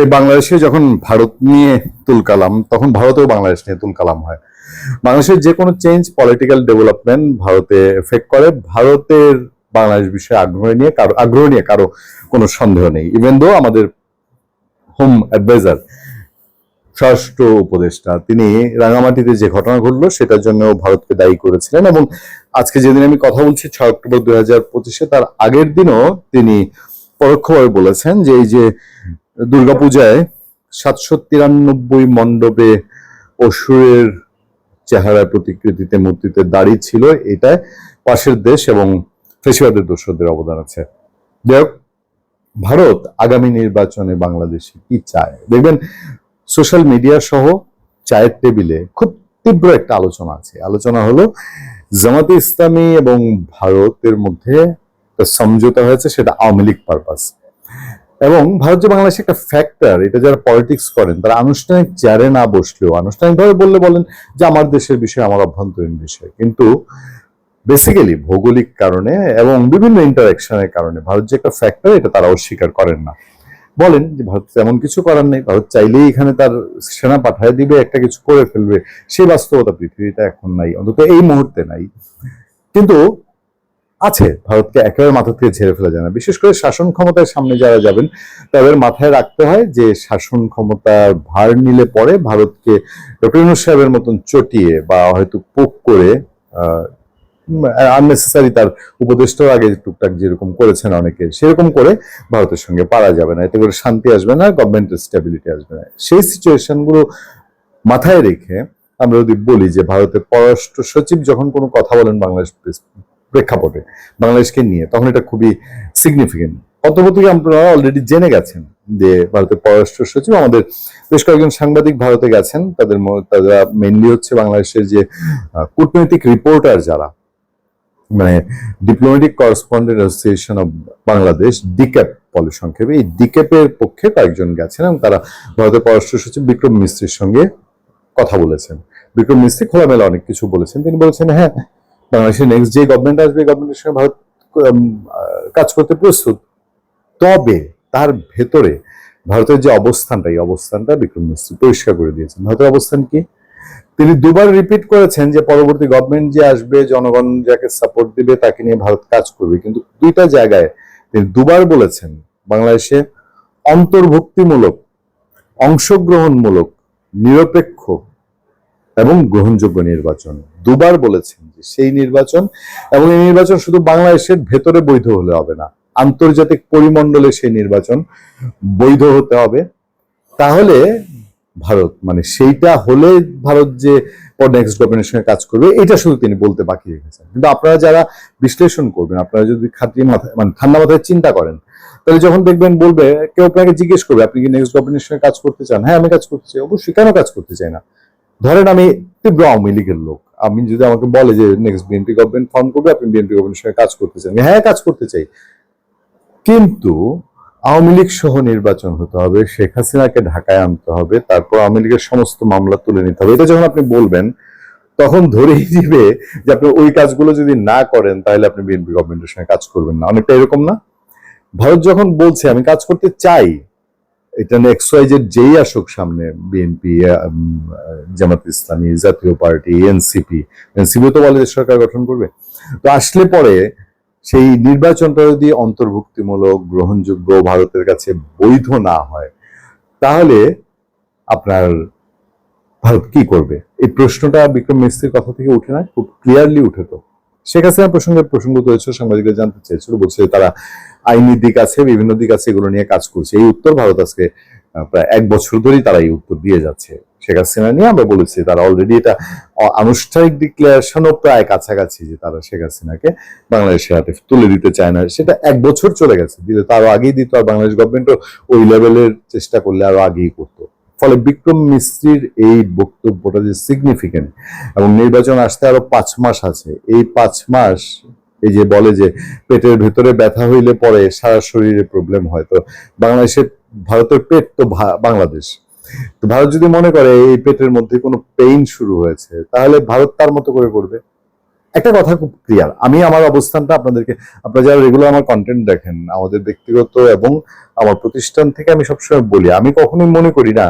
এই বাংলাদেশে যখন ভারত নিয়ে তুলকালাম তখন ভারতেও বাংলাদেশ নিয়ে তুলকালাম হয়। বাংলাদেশের যে কোনো চেঞ্জ পলিটিক্যাল ডেভেলপমেন্ট ভারতে এফেক্ট করে। ভারতের বাংলাদেশ বিষয়ে আগ্রহ নিয়ে কারও আগ্রহ নিয়ে কারও কোনো সন্দেহ নেই। ইভেন দো আমাদের হোম অ্যাডভাইজার স্বরাষ্ট্র উপদেষ্টা, তিনি রাঙামাটিতে যে ঘটনা ঘটলো, সেটার জন্য ভারতকে দায়ী করেছিলেন এবং আজকে যেদিন আমি কথা বলছি, ছয় অক্টোবর দুই হাজার পঁচিশে, তার আগের দিনও তিনি পরোক্ষভাবে বলেছেন যে এই যে দুর্গাপূজায় সাতশো তিরানব্বই মণ্ডপে অসুরের চেহারা প্রতিকৃতিতে মূর্তিতে দাঁড়িয়ে ছিল। এটা পাশের দেশ এবং ফেসিবাদের দোষদের অবদান আছে। যাই ভারত আগামী নির্বাচনে বাংলাদেশে কি চায়? দেখবেন, সোশ্যাল মিডিয়া সহ চায়ের টেবিলে খুব তীব্র একটা আলোচনা আছে। আলোচনা হলো, জামাতে ইসলামী এবং ভারতের মধ্যে সমঝোতা হয়েছে, সেটা আওয়ামী লীগ পারপাস এবং ভারত যে বাংলাদেশে একটা ফ্যাক্টর এটা যারা পলিটিক্স করেন, তারা আনুষ্ঠানিক চেয়ারে না বসলেও আনুষ্ঠানিকভাবে বললে বলেন যে আমার দেশের বিষয়, আমার অভ্যন্তরীণ বিষয়। কিন্তু বেসিক্যালি ভৌগোলিক কারণে এবং বিভিন্ন ইন্টারাকশনের কারণে ভারত যে একটা ফ্যাক্টর এটা তারা অস্বীকার করেন না। বলেন যে ভারত এমন কিছু করার নেই, ভারত চাইলেই এখানে তার সেনা পাঠায় দিবে, একটা কিছু করে ফেলবে সেই বাস্তবতা পৃথিবীতে এখন নাই, অন্তত এই মুহূর্তে নাই। কিন্তু আছে। ভারতকে একেবারে মাথা থেকে ঝেড়ে ফেলা যায় না। বিশেষ করে শাসন ক্ষমতার সামনে যারা যাবেন, তাদের মাথায় রাখতে হয় যে শাসন ক্ষমতার ভার নিলে পরে ভারতকে ডক্টর সাহেবের মতন চটিয়ে বা হয়তো পোক করে আননেসেসারি তার উপদেষ্টার আগে টুকটাক যেরকম করেছেন অনেকে, সেরকম করে ভারতের সঙ্গে পারা যাবে না। এতে করে শান্তি আসবে না গভর্নমেন্টের স্টেবিলিটি আসবে না। সেই সিচুয়েশনগুলো মাথায় রেখে আমরা যদি বলি যে ভারতের পররাষ্ট্র সচিব যখন কোনো কথা বলেন বাংলাদেশ প্রেক্ষাপটে বাংলাদেশকে নিয়ে, তখন এটা খুবই সিগনিফিকেন্ট অন্তর্বর্তী আপনারা অলরেডি জেনে গেছেন যে ভারতের পররাষ্ট্র সচিব, আমাদের বেশ কয়েকজন সাংবাদিক ভারতে গেছেন, তাদের তারা মেনলি হচ্ছে বাংলাদেশের যে কূটনৈতিক রিপোর্টার যারা মানে diplomatic correspondent association of Bangladesh DCAB বলে সংক্ষেপে, এই ডিক্যাপের পক্ষে কয়েকজন গেছেন এবং তারা ভারতের পররাষ্ট্র সচিব বিক্রম মিস্ত্রির সঙ্গে কথা বলেছেন। বিক্রম মিস্ত্রি খোলামেলা অনেক কিছু বলেছেন। তিনি বলেছেন হ্যাঁ বাংলাদেশের নেক্সট যে গভর্নমেন্ট আসবে গভর্নমেন্টের সঙ্গে ভারত কাজ করতে প্রস্তুত। তবে তার ভেতরে ভারতের যে অবস্থানটা, এই অবস্থানটা বিক্রম মিস্ত্রি পরিষ্কার করে দিয়েছেন। ভারতের অবস্থান কি? তিনি দুবার রিপিট করেছেন যে পরবর্তী গভর্নমেন্ট যে আসবে, জনগণ যাকে সাপোর্ট দিবে, তাকে নিয়ে ভারত কাজ করবে। কিন্তু দুইটা জায়গায় তিনি দুবার বলেছেন, বাংলাদেশে অন্তর্ভুক্তিমূলক, অংশগ্রহণমূলক, নিরপেক্ষ এবং গ্রহণযোগ্য নির্বাচন। দুবার বলেছেন যে সেই নির্বাচন এবং এই নির্বাচন শুধু বাংলাদেশের ভেতরে বৈধ হলে হবে না, আন্তর্জাতিক পরিমণ্ডলে সেই নির্বাচন বৈধ হতে হবে। তাহলে ভারত মানে সেইটা হলে ভারত যে নেক্সট গভর্নমেন্টের সঙ্গে কাজ করবে, এটা শুধু তিনি বলতে বাকি রেখেছেন। কিন্তু আপনারা যারা বিশ্লেষণ করবেন, আপনারা যদি খাতির মাথায় মানে ঠান্ডা মাথায় চিন্তা করেন, তাহলে যখন দেখবেন বলবে, কেউ আপনাকে জিজ্ঞেস করবে, আপনি কি নেক্সট গভর্নমেন্টের সঙ্গে কাজ করতে চান? হ্যাঁ আমি কাজ করতে চাই। অবশ্যই। কেন কাজ করতে চাই না? ধরেন আমি তীব্র আওয়ামী লীগের লোক। আমি যদি আমাকে বলে যে নেক্সট বিএনপি গভর্নমেন্ট ফর্ম করবে, আপনি বিএনপি গভর্নমেন্টের সঙ্গে কাজ করতে চান। হ্যাঁ কাজ করতে চাই। কিন্তু আওয়ামী লীগ সহ নির্বাচন হতে হবে, শেখ হাসিনাকে ঢাকায় আনতে হবে, তারপর আওয়ামী লীগের সমস্ত মামলা তুলে নিতে হবে। এটা যখন আপনি বলবেন, তখন ধরেই দিবে যে, আপনি ওই কাজগুলো যদি না করেন, তাহলে আপনি বিএনপি গভর্নমেন্টের সঙ্গে কাজ করবেন না। অনেকটা এরকম না? ভারত যখন বলছে, আমি কাজ করতে চাই এটা এক্স ওয়াই জেড যেই আসুক সামনে বিএনপি জামাত ইসলামী, জাতীয় পার্টি এনসিপি এনসিপি তো বলে সরকার গঠন করবে। তো আসলে পরে সেই নির্বাচনটা যদি অন্তর্ভুক্তিমূলক, গ্রহণযোগ্য, ভারতের কাছে বৈধ না হয়, তাহলে আপনার ভারত কি করবে? এই প্রশ্নটা বিক্রম মিস্ত্রির কথা থেকে উঠে না, খুব ক্লিয়ারলি উঠে তো। শেখ হাসিনা প্রসঙ্গে প্রসঙ্গ হয়েছে সাংবাদিকরা জানতে চেয়েছিল বলছে তারা আইনি দিক আছে, বিভিন্ন দিক আছে, এগুলো নিয়ে কাজ করছে। এই উত্তর ভারত আজকে প্রায় এক বছর ধরেই তারা এই উত্তর দিয়ে যাচ্ছে। শেখ হাসিনা নিয়ে আমরা বলেছি, তারা অলরেডি এটা আনুষ্ঠানিক ডিক্লারেশনও প্রায় কাছাকাছি যে তারা শেখ হাসিনাকে বাংলাদেশের হাতে তুলে দিতে চায় না। সেটা এক বছর চলে গেছে। দিলে তো আরও আগেই দিত, আর বাংলাদেশ গভর্নমেন্টও ওই লেভেলের চেষ্টা করলে আরও আগেই করতো। ফলে বিক্রম মিস্ত্রির এই বক্তব্যটা যে সিগনিফিকেন্ট এবং নির্বাচন আসতে আরও পাঁচ মাস আছে। এই পাঁচ মাস এই যে বলে যে পেটের ভেতরে ব্যথা হইলে পরে সারা শরীরে প্রবলেম হয়। তো বাংলাদেশের, ভারতের পেট তো বাংলাদেশ। তো ভারত যদি মনে করে এই পেটের মধ্যে কোনো পেইন শুরু হয়েছে, তাহলে ভারত তার মতো করে করবে। একটা কথা খুব ক্লিয়ার আমি আমার অবস্থানটা আপনাদেরকে, আপনারা যারা রেগুলার আমার কন্টেন্ট দেখেন, আমাদের ব্যক্তিগত এবং আমার প্রতিষ্ঠান থেকে আমি সবসময় বলি, আমি কখনোই মনে করি না,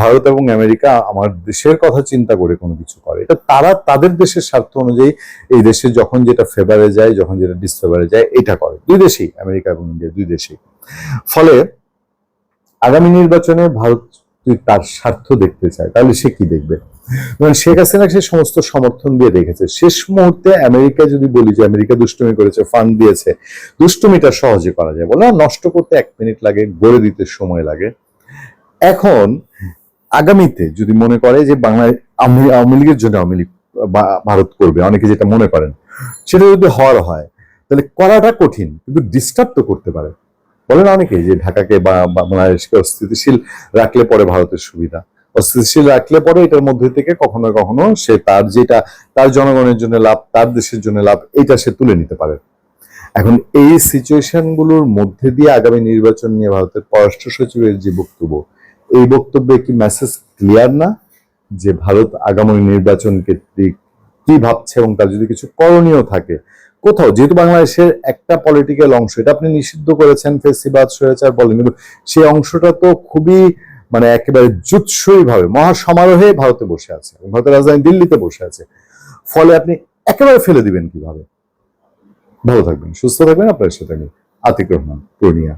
ভারত এবং আমেরিকা আমার দেশের কথা চিন্তা করে কোনো কিছু করে। এটা তারা তাদের দেশের স্বার্থ অনুযায়ী এই দেশে যখন যেটা ফেভারে যায়, যখন যেটা ডিসফেভারে যায়, এটা করে। দুই দেশেই, আমেরিকা এবং ইন্ডিয়া, দুই দেশেই। ফলে আগামী নির্বাচনে ভারত তার স্বার্থ দেখতে চায়, তাহলে সে কি দেখবে? ধরেন শেখ হাসিনা সে সমস্ত সমর্থন দিয়ে রেখেছে শেষ মুহূর্তে আমেরিকা যদি বলি যে আমেরিকা দুষ্টুমি করেছে, ফান্ড দিয়েছে, দুষ্টুমিটা সহজে করা যায় বলে। নষ্ট করতে এক মিনিট লাগে, গড়ে দিতে সময় লাগে। এখন আগামীতে যদি মনে করে যে বাংলায় আওয়ামী লীগের জন্য আওয়ামী লীগ ভারত করবে, অনেকে যেটা মনে করেন, সেটা যদি হওয়ার হয়, তাহলে করাটা কঠিন, কিন্তু ডিস্টার্ব তো করতে পারে। বলেন অনেকে যে ঢাকাকে বা বাংলাদেশকে অস্থিতিশীল রাখলে পরে ভারতের সুবিধা। অস্থিতিশীল রাখলে পরে এটার মধ্যে থেকে কখনো কখনো সে তার যেটা, তার জনগণের জন্য লাভ, তার দেশের জন্য লাভ, এটা সে তুলে নিতে পারে। এখন এই সিচুয়েশনগুলোর মধ্যে দিয়ে আগামী নির্বাচন নিয়ে ভারতের পররাষ্ট্র সচিবের যে বক্তব্য, এই বক্তব্যে কি মেসেজ ক্লিয়ার না? যে ভারত আগামী নির্বাচনকে দিক কি ভাবছে এবং তার যদি কিছু করণীয় থাকে, কোথাও, যেহেতু বাংলাদেশের একটা পলিটিক্যাল অংশ, এটা আপনি নিষিদ্ধ করেছেন, ফেসিবাদ, স্বৈরাচার বলেন সেই অংশটা তো খুবই মানে একেবারে জুৎসই ভাবে মহা সমারোহে ভারতে বসে আছে ভারতের রাজধানী দিল্লিতে বসে আছে। ফলে আপনি একেবারে ফেলে দিবেন কীভাবে? ভালো থাকবেন, সুস্থ থাকবেন, আপনার সাথে আমি আতিক রহমান, পূর্ণিয়া।